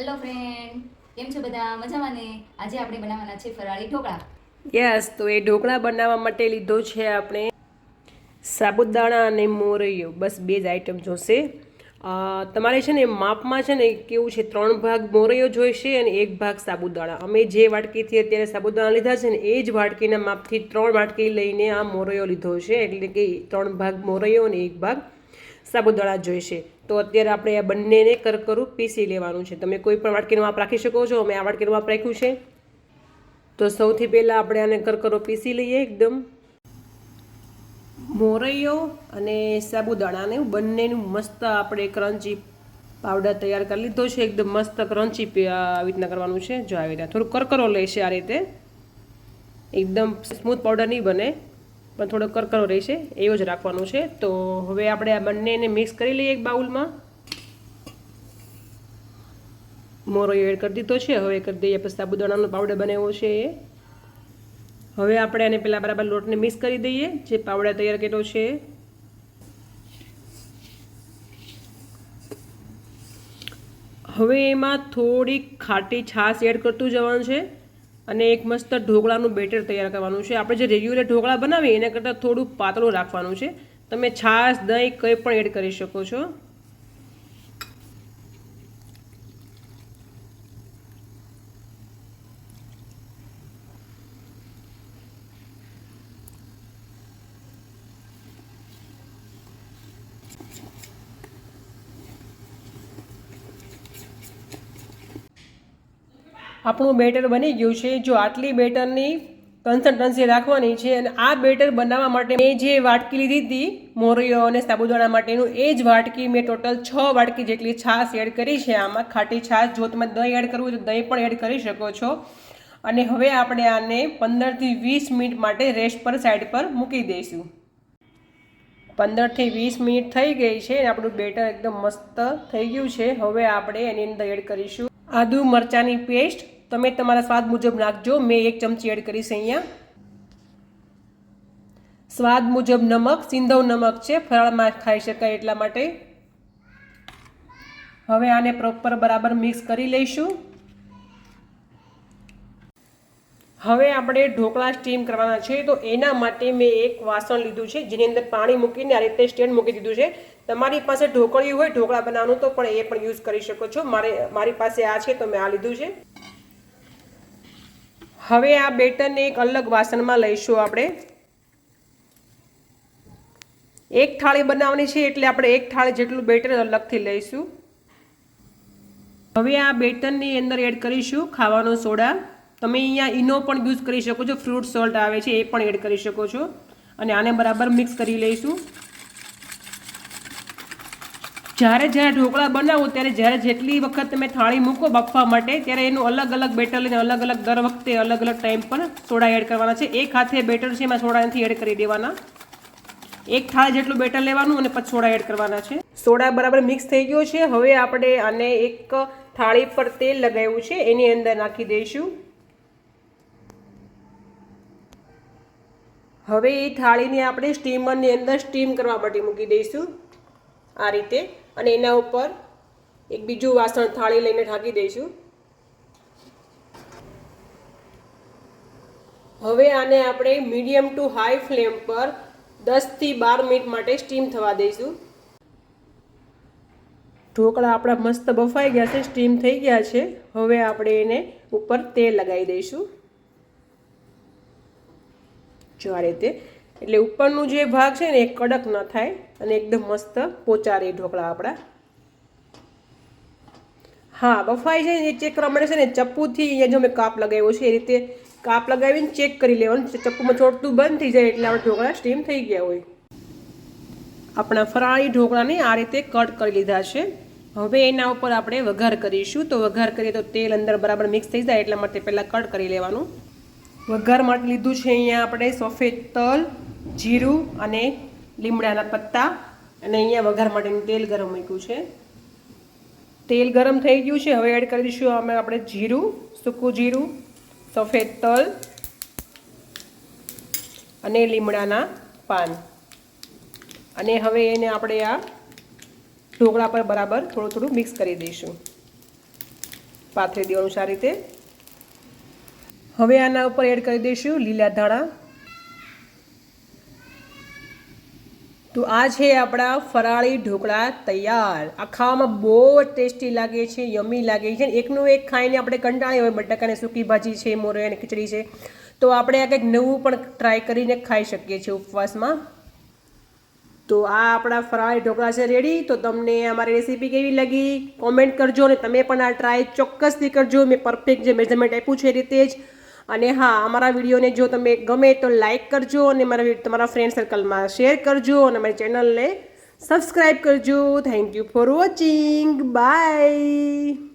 Hello friend કેમ છો બધા? મજામાં ને આજે આપણે બનાવવાના છે ફરાળી ઢોકળા. યસ તો એ ઢોકળા બનાવવા માટે લીધો છે આપણે સાબુદાણા અને મોરૈયો. બસ બે જ આઈટમ જોશે. તમારે છે ને માપમાં છે ને કેવું છે? ત્રણ ભાગ મોરૈયો જોઈશે અને એક ભાગ સાબુદાણા. અમે જે વાટકીથી અત્યારે સાબુદાણા લીધા છે ને, એ જ વાટકીના માપથી ત્રણ વાટકી લઈને આ મોરૈયો લીધો છે. એટલે કે ત્રણ ભાગ મોરૈયો અને એક ભાગ સાબુદાણા જોઈશે. તો અત્યારે આપણે આ બંનેને કરકરું પીસી લેવાનું છે. તમે કોઈ પણ વાટકીનું માપ રાખી શકો છો, અમે આ વાટકીનું માપ રાખ્યું છે. તો સૌથી પહેલાં આપણે આને કરકરો પીસી લઈએ એકદમ. મોરૈયો અને સાબુદાણાને બંનેનું મસ્ત આપણે ક્રન્ચી પાવડર તૈયાર કરી લીધો છે. એકદમ મસ્ત ક્રન્ચી આવી રીતના કરવાનું છે. જો આવી રીતના થોડું કરકરો લેશે આ રીતે. એકદમ સ્મૂથ પાવડર નહીં બને. પણ થોડો કરકરો રહેશે, એવો જ રાખવાનું છે. તો હવે આપણે આ બંનેને મિક્સ કરી લઈએ એક બાઉલમાં. મોરો એડ કરી દીધો છે, હવે કરી દઈએ પછી સાબુદાણાનો પાવડર બનાવ્યો છે એ. હવે આપણે આને પહેલાં બરાબર લોટને મિક્સ કરી દઈએ, જે પાવડર તૈયાર કર્યો છે. હવે એમાં થોડીક ખાટી છાશ એડ કરતું જવાનું છે. અને એક મસ્ત ઢોકળાનું બેટર તૈયાર કરવાનું છે. આપણે જે રેગ્યુલર ઢોકળા બનાવીએ, એના કરતાં થોડું પાતળું રાખવાનું છે. તમે છાશ, દહીં કંઈ પણ એડ કરી શકો છો. આપણું બેટર બની ગયું છે. જો આટલી બેટરની કન્સલ્ટન્સી રાખવાની છે અને આ બેટર બનાવવા માટે મેં જે વાટકી લીધી હતી મોરૈયો અને સાબુદાણા માટેનું, એ જ વાટકી મેં ટોટલ છ વાટકી જેટલી છાશ એડ કરી છે આમાં. ખાટી છાશ, જો તમે દહીં એડ કરવું તો દહીં પણ એડ કરી શકો છો. અને હવે આપણે આને પંદરથી વીસ મિનિટ માટે રેસ્ટ પર સાઈડ પર મૂકી દઈશું. પંદરથી વીસ મિનિટ થઈ ગઈ છે અને આપણું બેટર એકદમ મસ્ત થઈ ગયું છે. હવે આપણે એની અંદર એડ કરીશું. આદુ મરચાંની પેસ્ટ તમે તમારા સ્વાદ મુજબ નાખજો. મેં એક ચમચી એડ કરીશ અહીંયા. સ્વાદ મુજબ નમક, સિંધવ નમક છે. ફરાળમાં ખાઈ શકાય એટલા માટે. હવે આને પ્રોપર બરાબર મિક્સ કરી લઈશું. હવે આપણે ઢોકળા સ્ટીમ કરવાના છે, તો એના માટે મેં એક વાસણ લીધું છે, જેની અંદર પાણી મૂકીને આ રીતે સ્ટેન્ડ મૂકી દીધું છે. તમારી પાસે ઢોકળિયું હોય, ઢોકળા બનાવવાનું, તો પણ એ પણ યુઝ કરી શકો છો. મારે, મારી પાસે આ છે, તો મેં આ લીધું છે. હવે આ બેટરને એક અલગ વાસણમાં લઈશું આપણે. એક થાળી બનાવવાની છે, એટલે આપણે એક થાળી જેટલું બેટર અલગથી લઈશું. હવે આ બેટરની અંદર એડ કરીશું ખાવાનો સોડા. તમે અહીંયા ઈનો પણ યુઝ કરી શકો છો, ફ્રૂટ, સોલ્ટ આવે છે, એ પણ એડ કરી શકો છો. અને આને બરાબર મિક્સ કરી લઈશું. જ્યારે જ્યારે ઢોકળા બનાવો, ત્યારે જ્યારે જેટલી વખત તમે થાળી મૂકો બફવા માટે, ત્યારે એનું અલગ અલગ બેટર લઈને અલગ અલગ દર વખતે અલગ અલગ ટાઈમ પર સોડા એડ કરવાના છે. એક હાથે બેટર છે, એમાં સોડા નથી એડ કરી દેવાના. એક થાળ જેટલું બેટર લેવાનું અને પછી સોડા એડ કરવાના છે. સોડા બરાબર મિક્સ થઈ ગયો છે. હવે આપણે આને એક થાળી પર તેલ લગાવ્યું છે. એની અંદર નાખી દઈશું. હવે એ થાળીને આપણે સ્ટીમરની અંદર સ્ટીમ કરવા માટે મૂકી દઈશું આ રીતે. અને એના ઉપર એક બીજું વાસણ થાળી લઈને ઢાંકી દઈશું. હવે આને આપણે મીડિયમ ટુ હાઈ ફ્લેમ પર દસથી બાર મિનિટ માટે સ્ટીમ થવા દઈશું. ઢોકળા આપણા મસ્ત બફાઈ ગયા છે, સ્ટીમ થઈ ગયા છે. હવે આપણે એને ઉપર તેલ લગાવી દઈશું. આ રીતે એટલે ઉપરનું જે ભાગ છે ને, એ કડક ન થાય અને એકદમ મસ્ત પોચારે ઢોકળા આપણા. હા, બફાઈ છે એ ચેક કરવા માટે છે ને, ચપ્પુથી અહીંયા જો મેં કાપ લગાવ્યો છે, એ રીતે કાપ લગાવીને ચેક કરી લેવાનું. ચપ્પુમાં ચોટતું બંધ થઈ જાય એટલે આપણા ઢોકળા સ્ટીમ થઈ ગયા હોય. આપણા ફરાળી ઢોકળાને આ રીતે કટ કરી લીધા છે. હવે એના ઉપર આપણે વઘાર કરીશું. તો વઘાર કરીએ તો તેલ અંદર બરાબર મિક્સ થઈ જાય એટલા માટે પહેલાં કટ કરી લેવાનું. વઘાર માટે લીધું છે અહીંયા આપણે સફેદ તલ, જીરું અને લીમડાના પત્તા. અને અહીંયા વઘાર માટેનું તેલ ગરમ મૂક્યું છે. તેલ ગરમ થઈ ગયું છે. હવે એડ કરી દઈશું અમે આપણે જીરું, સૂકું જીરું સફેદ તલ અને લીમડાના પાન. અને હવે એને આપણે આ ઢોકળા પર બરાબર થોડું થોડું મિક્સ કરી દઈશું. પાથરી દેવાનું સારી રીતે હવે આના ઉપર એડ કરી દઈશું લીલા ધાણા. તો આ છે આપણા ફરાળી ઢોકળા તૈયાર. આ ખાવામાં બહુ જ ટેસ્ટી લાગે છે, યમી લાગે છે. એકનું એક ખાઈને આપણે કંટાળી હોય બટાકાને સૂકી ભાજી છે, મોરે અને ખીચડી છે. તો આપણે આ કંઈક નવું પણ ટ્રાય કરીને ખાઈ શકીએ છીએ ઉપવાસમાં. તો આ આપણા ફરાળી ઢોકળા છે રેડી તો તમને અમારી રેસીપી કેવી લાગી? કોમેન્ટ કરજો અને તમે પણ આ ટ્રાય ચોક્કસથી કરજો. મેં પરફેક્ટ જે મેઝરમેન્ટ આપ્યું છે એ રીતે જ. અને હા, અમારા વિડીયોને જો તમે ગમે તો લાઇક કરજો અને મારા તમારા ફ્રેન્ડ સર્કલમાં શેર કરજો અને મારી ચેનલને સબસ્ક્રાઈબ કરજો. Thank you for watching bye